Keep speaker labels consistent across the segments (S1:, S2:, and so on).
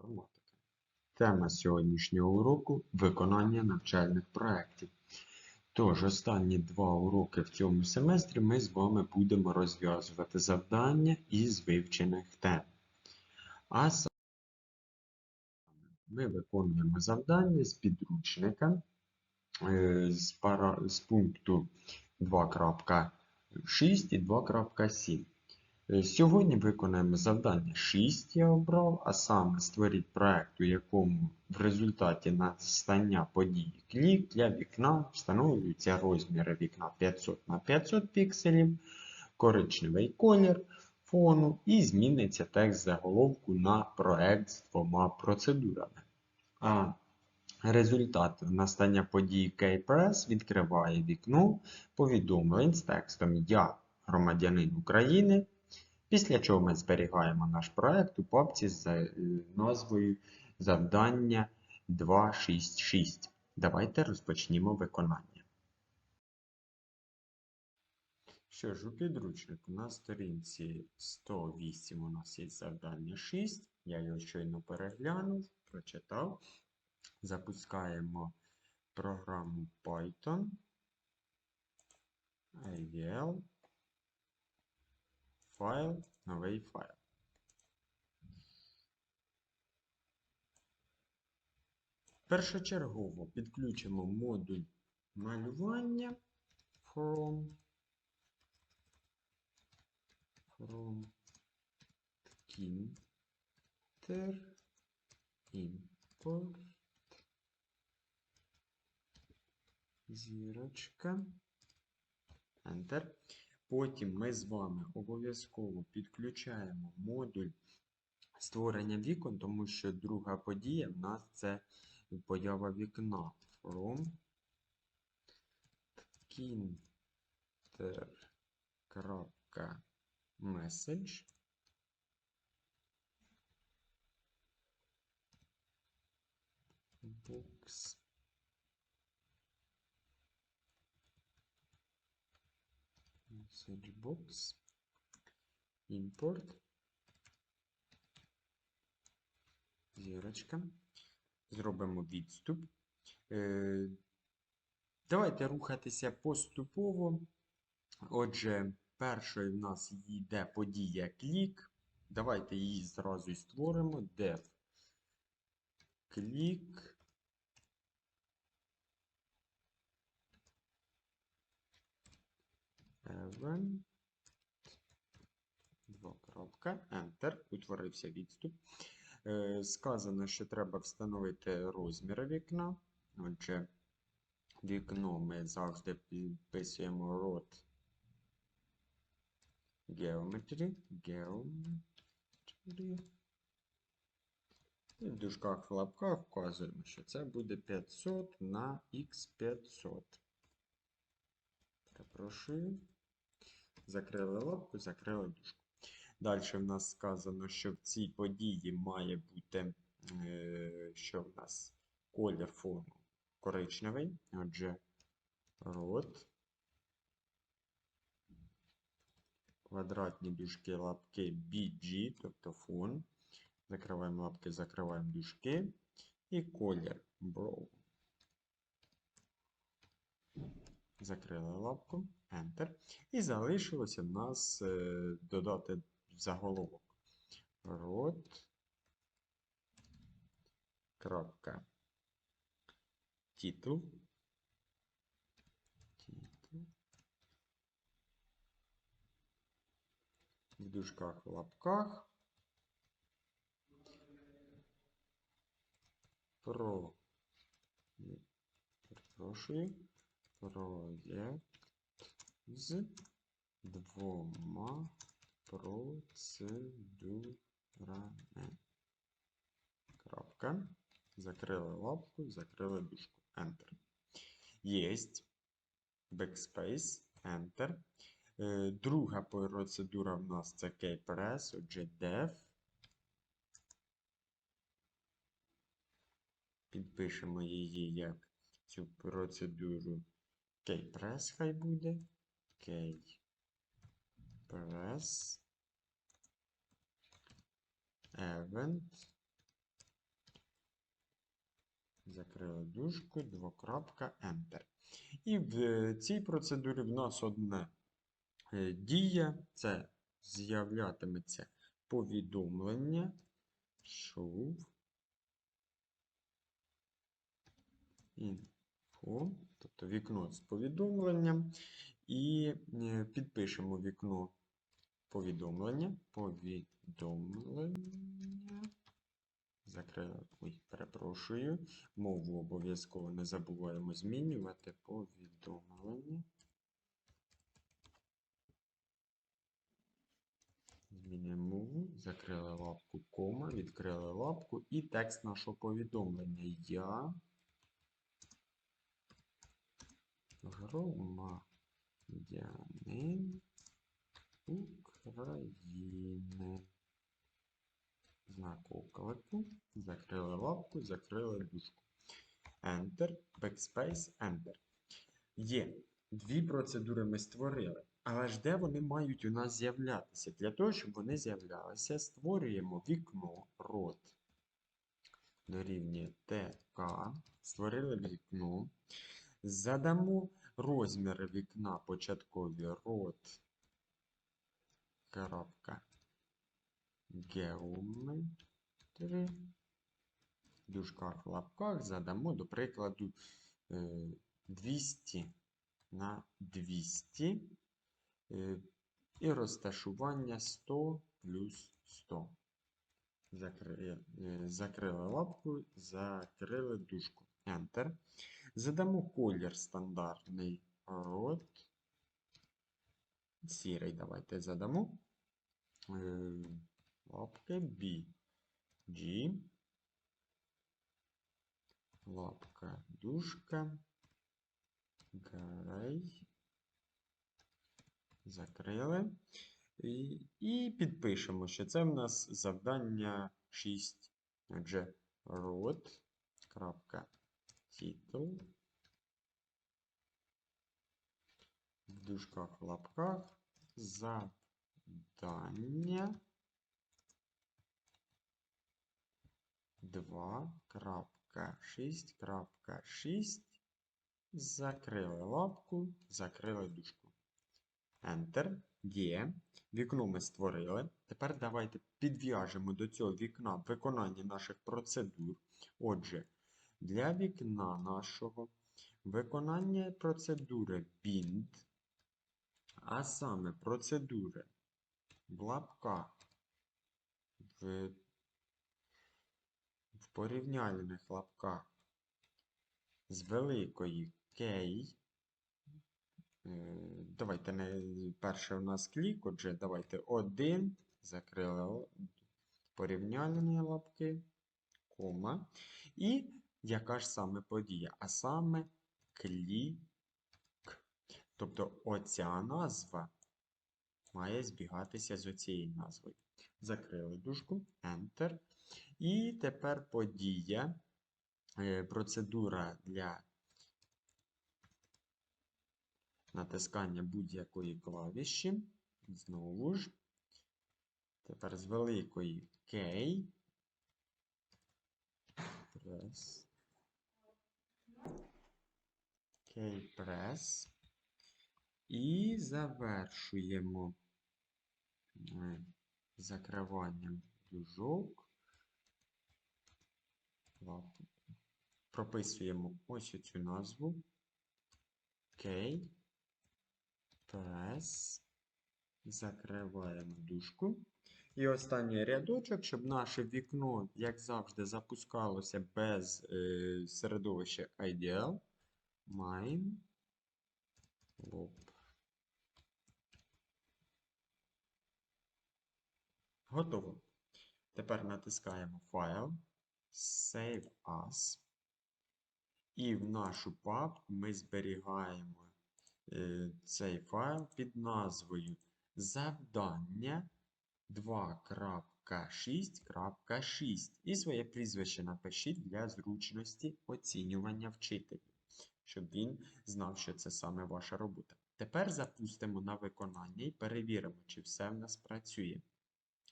S1: інформатика. Тема сьогоднішнього уроку виконання навчальних проєктів. Тож, останні два уроки в цьому семестрі ми з вами будемо розв'язувати завдання із вивчених тем. А саме ми виконуємо завдання з підручника е, з пункту 2.6 і 2.7. Е, Сьогодні виконаємо завдання 6 я обрав, а саме створіть проект, у якому в результаті настання події клік для вікна встановлюються розміри вікна 500 на 500 пікселів, коричневий колір фону і зміниться текст заголовку на проект з двома процедурами. А результат настання події KPRS відкриває вікно повідомлень з текстом Я громадянин України. Після чого ми зберігаємо наш проект у папці з е, назвою Завдання 266. Давайте розпочнімо виконання. Що ж, у підручнику на сторінці 108 у нас є завдання 6. Я його щойно переглянув, прочитав. Запускаємо програму Python. IVL файл, новий файл. Першочергово підключимо модуль малювання from, from Kinter import зірочка Enter. Потім ми з вами обов'язково підключаємо модуль створення вікон, тому що друга подія в нас це поява вікна. From kinter.message box message box import зірочка. Зробимо відступ. Е, Давайте рухатися поступово. Отже, першою в нас йде подія клік. Давайте її зразу і створимо. Dev клік. Event. Двокрапка. Enter. Утворився відступ. Е, Сказано, що треба встановити розмір вікна. Отже, вікно ми завжди підписуємо rot geometry. Geometry. І в дужках в лапках вказуємо, що це буде 500 на x500. Перепрошую. Закрили лапку, закрили дужку. Далі в нас сказано, що в цій події має бути, е, що в нас колір фону коричневий. Отже, рот. Квадратні дужки лапки BG, тобто фон. Закриваємо лапки, закриваємо дужки. І колір Brown. Закрили лапку, Enter. І залишилося в нас е, додати заголовок. Рот. Крапка. Титул. Титул. В дужках в лапках. Про. Перепрошую. Проєкт з двома процедурами. Крапка. Закрили лапку, закрили дужку. Enter. Єсть. Backspace. Enter. Е, Друга процедура в нас це kpress, отже, def. Підпишемо її як цю процедуру kpress хай буде. Kpress event. Закрили дужку, двокрапка, Enter. І в цій процедурі в нас одне е, дія, це з'являтиметься повідомлення, show. Info, тобто вікно з повідомленням, і е, підпишемо вікно повідомлення, повідомлення. Закрили, ой, перепрошую. Мову обов'язково не забуваємо змінювати повідомлення. Змінюємо мову, закрили лапку кома, відкрили лапку і текст нашого повідомлення. Я громадянин України. Знак оклику. Закрили лапку, закрили дужку. Enter, Backspace, Enter. Є. Дві процедури ми створили. Але ж де вони мають у нас з'являтися? Для того, щоб вони з'являлися, створюємо вікно рот дорівнює ТК. Створили вікно. Задамо розміри вікна початкові рот. Крапка. Geometry. В дужках, лапках задамо, до прикладу, е, 200 на 200 е, і розташування 100 плюс 100. Закрили, е, закрили лапку, закрили дужку. Enter. Задамо колір стандартний рот. Сірий давайте задамо. Е, Лапка B. G. Лапка дужка. Грей. Закрили. І, підпишемо, що це в нас завдання 6. Отже, рот. Титул. В дужках, в лапках. Завдання. 2.6.6. Закрили лапку, закрили дужку. Enter. Є. Вікно ми створили. Тепер давайте підв'яжемо до цього вікна виконання наших процедур. Отже, для вікна нашого виконання процедури bind, а саме процедури в лапках, в, в порівняльних лапках з великої K. Е, Давайте не перше у нас клік, отже, давайте один, закрили порівняльні лапки, кома. І яка ж саме подія? А саме клік. Тобто оця назва має збігатися з оцією назвою. Закрили дужку, Enter. І тепер подія, е, процедура для натискання будь-якої клавіші. Знову ж. Тепер з великої K. Press. K-Press. І завершуємо е, закриванням дужок. Прописуємо ось цю назву. K. Press. Закриваємо дужку. І останній рядочок, щоб наше вікно, як завжди, запускалося без е, середовища IDL. Mine. Loop. Готово. Тепер натискаємо Файл, Save As. І в нашу папку ми зберігаємо е, цей файл під назвою Завдання 2.6.6. І своє прізвище напишіть для зручності оцінювання вчителів, щоб він знав, що це саме ваша робота. Тепер запустимо на виконання і перевіримо, чи все в нас працює.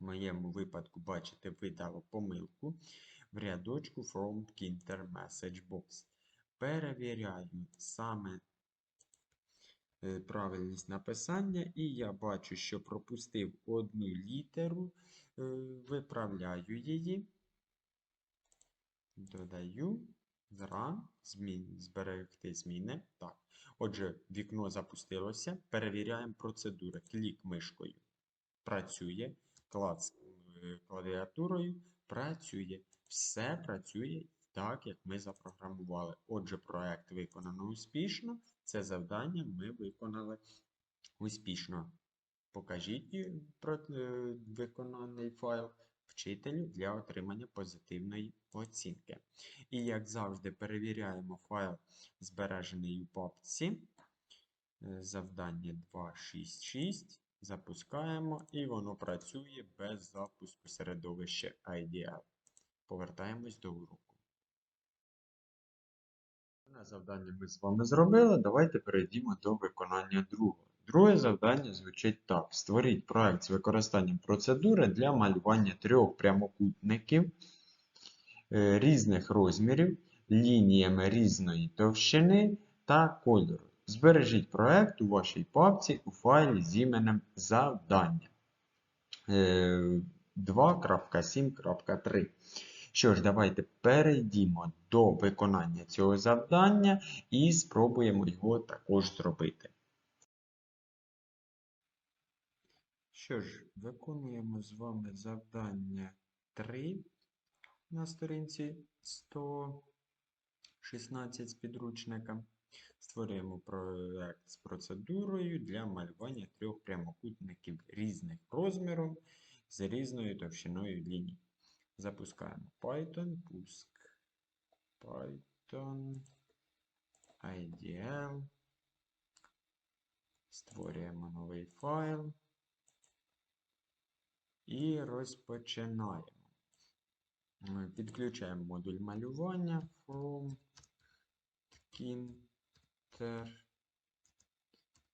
S1: В моєму випадку, бачите, видало помилку. в рядочку from Kinter Message Box. Перевіряю саме правильність написання, і я бачу, що пропустив одну літеру, е, виправляю її, додаю, ран, змін, зберегти зміни. Так. Отже, вікно запустилося. Перевіряємо процедури. Клік мишкою працює, клац е, клавіатурою працює. Все працює так, як ми запрограмували. Отже, проект виконано успішно. Це завдання ми виконали успішно. Покажіть е, е, виконаний файл вчителю для отримання позитивної оцінки. І, як завжди, перевіряємо файл, збережений у папці. Е, Завдання 266. Запускаємо, і воно працює без запуску середовища IDL. Повертаємось до уроку. На завдання ми з вами зробили. Давайте перейдімо до виконання другого. Друге завдання звучить так: створіть проект з використанням процедури для малювання трьох прямокутників е, різних розмірів, лініями різної товщини та кольору. Збережіть проект у вашій папці у файлі з іменем завдання е, 2.7.3. Що ж, давайте перейдімо до виконання цього завдання і спробуємо його також зробити. Що ж, виконуємо з вами завдання 3 на сторінці 116 з підручника. Створюємо проект з процедурою для малювання трьох прямокутників різних розміром з різною товщиною ліній. Запускаємо Python, пуск Python, IDL. Створюємо новий файл і розпочинаємо. Ми Підключаємо модуль малювання from Kinter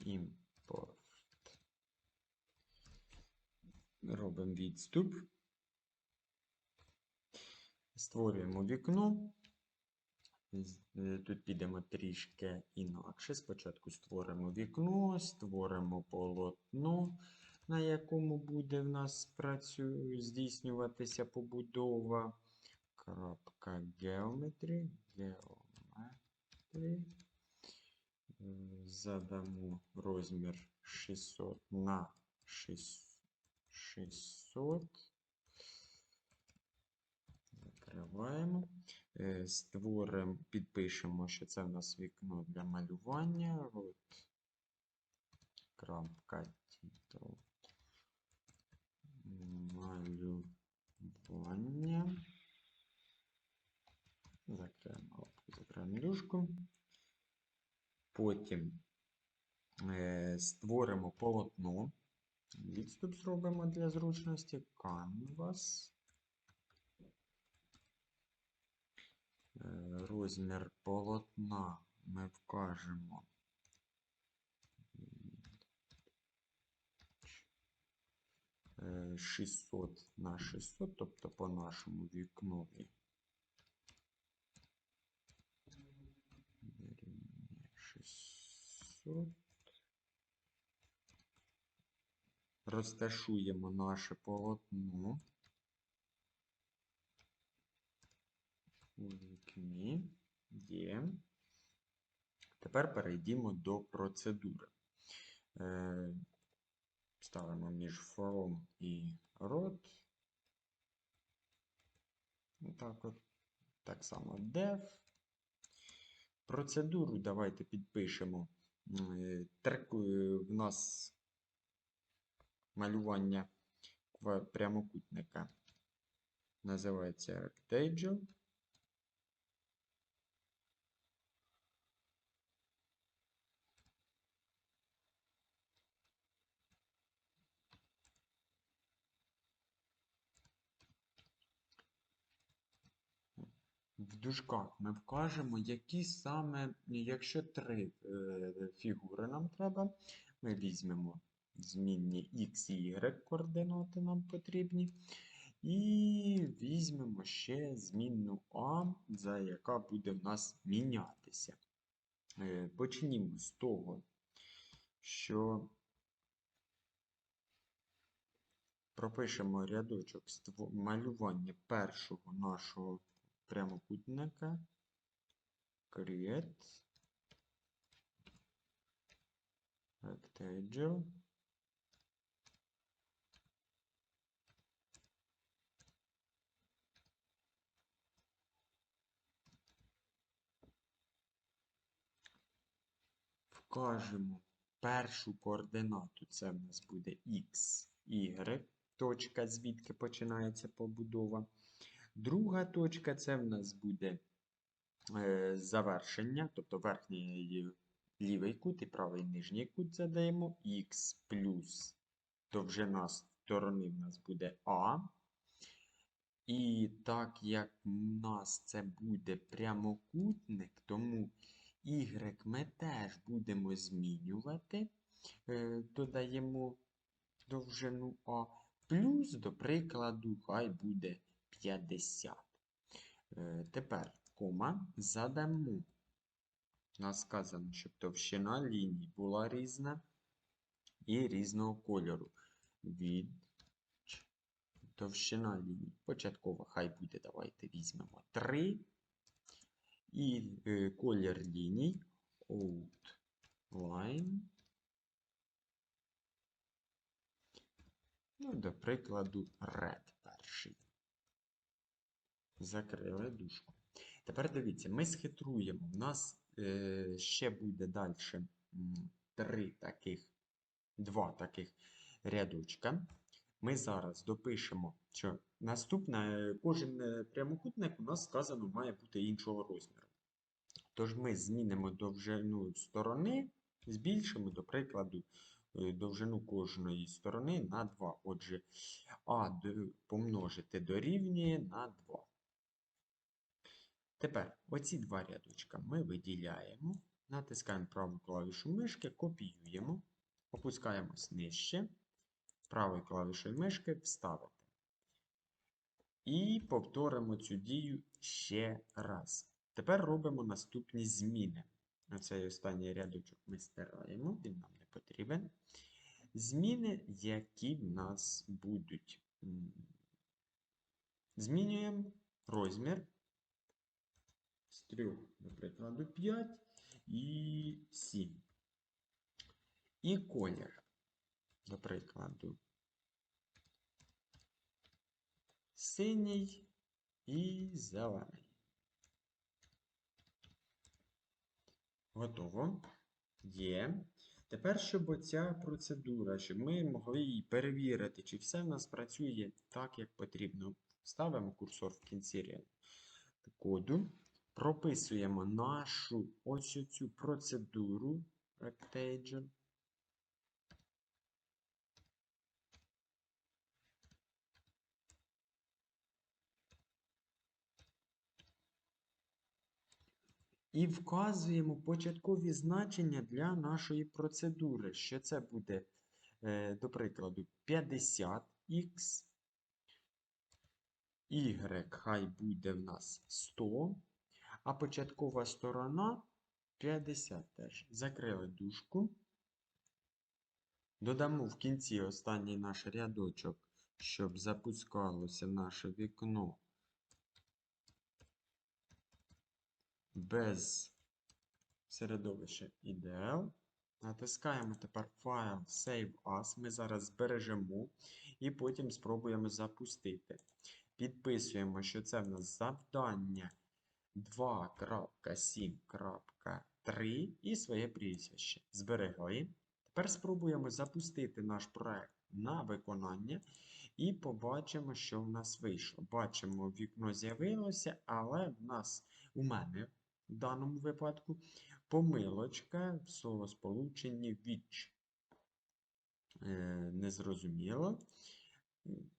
S1: Import. Робимо відступ. Створюємо вікно. Е, Тут підемо трішки інакше. Спочатку створимо вікно, створимо полотно, на якому буде в нас працю... здійснюватися побудова. Крапка. Geometry. Е, Задамо розмір 600 на 600. Закриваємо. Е, Створимо, підпишемо, що це в нас вікно для малювання. От. Крапка title. Малювання. Закриємо лапку, дужку. Потім е, створимо полотно. Відступ зробимо для зручності. Canvas. Розмір полотна ми вкажемо. е, 600 на 600, тобто по нашому вікнові. Дорівнює 600. Розташуємо наше полотно вікні. Є. Тепер перейдімо до процедури. Е, Ставимо між from і rot. Так от. Так само def. Процедуру давайте підпишемо. Е, е, В нас малювання прямокутника називається Rectangle. В ми вкажемо, які саме, якщо три е, фігури нам треба, ми візьмемо змінні x і y координати нам потрібні. І візьмемо ще змінну А, за яка буде в нас мінятися. Е, Почнімо з того, що пропишемо рядочок малювання першого нашого прямокутника. Create rectangle. Вкажемо першу координату, це в нас буде x, y, точка, звідки починається побудова. Друга точка це в нас буде е, завершення, тобто верхній лівий кут і правий нижній кут задаємо. Х плюс довжина сторони в нас буде А. І так як в нас це буде прямокутник, тому y ми теж будемо змінювати. Е, Додаємо довжину А. Плюс, до прикладу, хай буде 50. Е, Тепер кома задамо. Нас сказано, щоб товщина ліній була різна і різного кольору. Від товщина ліній. Початкова хай буде, давайте візьмемо 3. І е, колір ліній outline. Ну, до прикладу, red перший. Закрили дужку. Тепер дивіться, ми схитруємо. У нас е, ще буде далі три таких, два таких рядочка. Ми зараз допишемо, що наступне, кожен е, прямокутник у нас сказано має бути іншого розміру. Тож ми змінимо довжину сторони, збільшимо, до прикладу, е, довжину кожної сторони на 2. Отже, А помножити дорівнює на 2. Тепер оці два рядочка ми виділяємо, натискаємо праву клавішу мишки, копіюємо, опускаємось нижче, правою клавішою мишки вставити. І повторимо цю дію ще раз. Тепер робимо наступні зміни. Оцей останній рядочок ми стираємо, він нам не потрібен. Зміни, які в нас будуть. Змінюємо розмір 3, до прикладу, 5 і 7. І колір, до прикладу, синій і зелений. Готово. Є. Тепер, щоб оця процедура, щоб ми могли її перевірити, чи все в нас працює так, як потрібно. Ставимо курсор в кінці коду, прописуємо нашу ось цю процедуру Rectangle. І вказуємо початкові значення для нашої процедури, що це буде, е, до прикладу, 50х, y хай буде в нас 100, а початкова сторона 50 теж. Закрили дужку. Додамо в кінці останній наш рядочок, щоб запускалося наше вікно без середовища IDL. Натискаємо тепер файл Save As. Ми зараз збережемо і потім спробуємо запустити. Підписуємо, що це в нас завдання 2.7.3 і своє прізвище. Зберегли. Тепер спробуємо запустити наш проект на виконання і побачимо, що в нас вийшло. Бачимо, вікно з'явилося, але в нас у мене в даному випадку помилочка в словосполученні which. Е, Незрозуміло.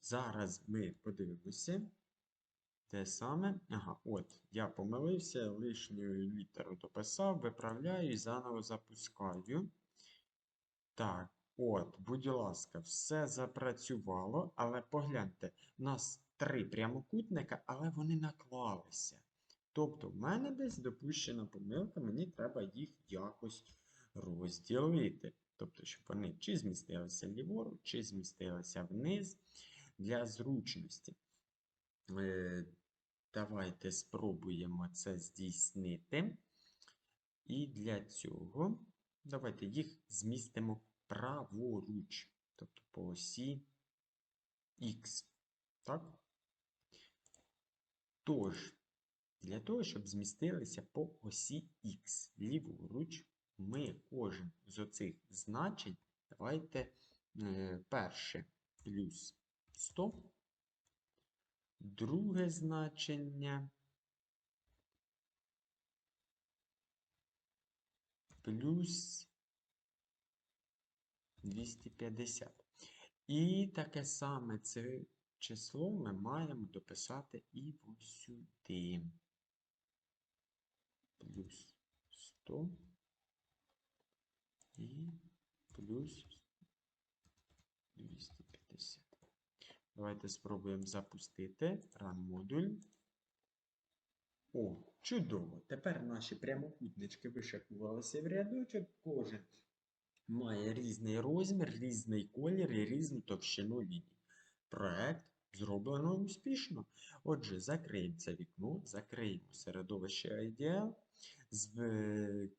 S1: Зараз ми подивимося. Те саме. Ага, от, я помилився, лишню літеру дописав, виправляю і заново запускаю. Так, от, будь ласка, все запрацювало, але погляньте, у нас три прямокутника, але вони наклалися. Тобто в мене десь допущена помилка, мені треба їх якось розділити. Тобто, щоб вони чи змістилися ліворуч, чи змістилися вниз для зручності. Давайте спробуємо це здійснити. І для цього давайте їх змістимо праворуч, тобто по осі Х. Так? Тож, для того, щоб змістилися по осі Х ліворуч, ми кожен з оцих значень, давайте е, перше плюс 100, друге значення плюс 250. І таке саме це число ми маємо дописати і ось сюди. Плюс 100 і плюс 250. Давайте спробуємо запустити run модуль. О, чудово! Тепер наші прямокутнички вишикувалися в рядочок. Кожен має різний розмір, різний колір і різну товщину ліній. Проект зроблено успішно. Отже, закриємо це вікно, закриємо середовище IDL, Зб-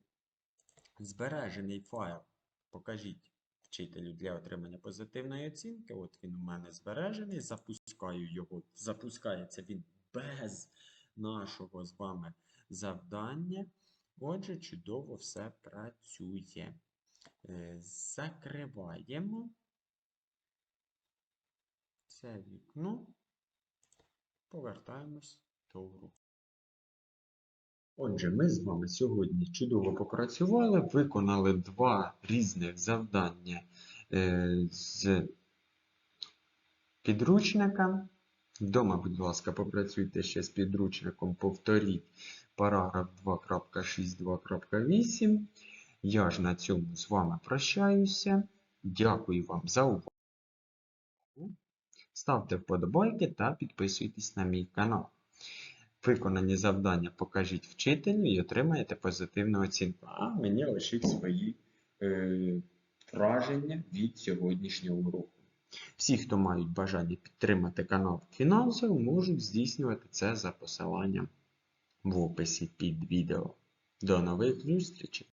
S1: збережений файл. Покажіть вчителю для отримання позитивної оцінки. От він у мене збережений. Запускаю його. Запускається він без нашого з вами завдання. Отже, чудово все працює. Е, Закриваємо це вікно. Повертаємось до уроку. Отже, ми з вами сьогодні чудово попрацювали, виконали два різних завдання е, з підручника. Вдома, будь ласка, попрацюйте ще з підручником, повторіть параграф 2.6.2.8. Я ж на цьому з вами прощаюся. Дякую вам за увагу. Ставте вподобайки та підписуйтесь на мій канал. Виконані завдання покажіть вчителю і отримаєте позитивну оцінку. А мені лишіть свої е, враження від сьогоднішнього уроку. Всі, хто мають бажання підтримати канал фінансово, можуть здійснювати це за посиланням в описі під відео. До нових зустрічей!